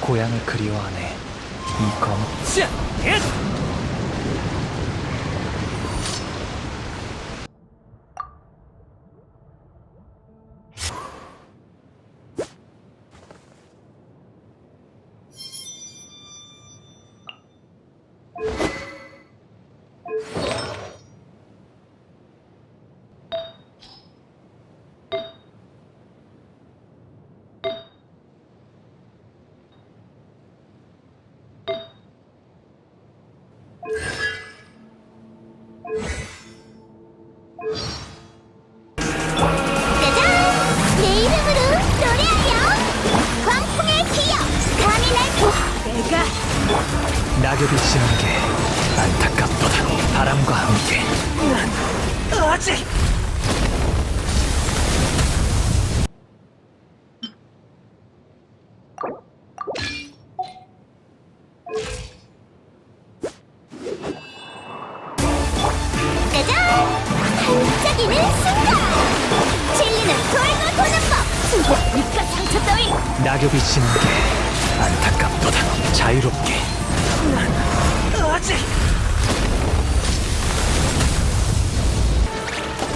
고향을 그리워하네. 이 검. 내가 낙엽이 지는 게 안타깝도다. 바람과 함께 아직! 짜잔! 반짝이는 순간! 진리는 돌고 도는 법! 진짜 입가 상처 따위! 낙엽이 지는 게 안타깝도다. 자유롭게 아직!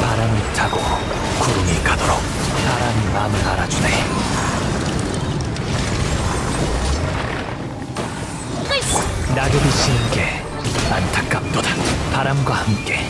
바람을 타고 구름이 가도록 바람이 마음을 알아주네. 낙엽이 지는 게 안타깝도다. 바람과 함께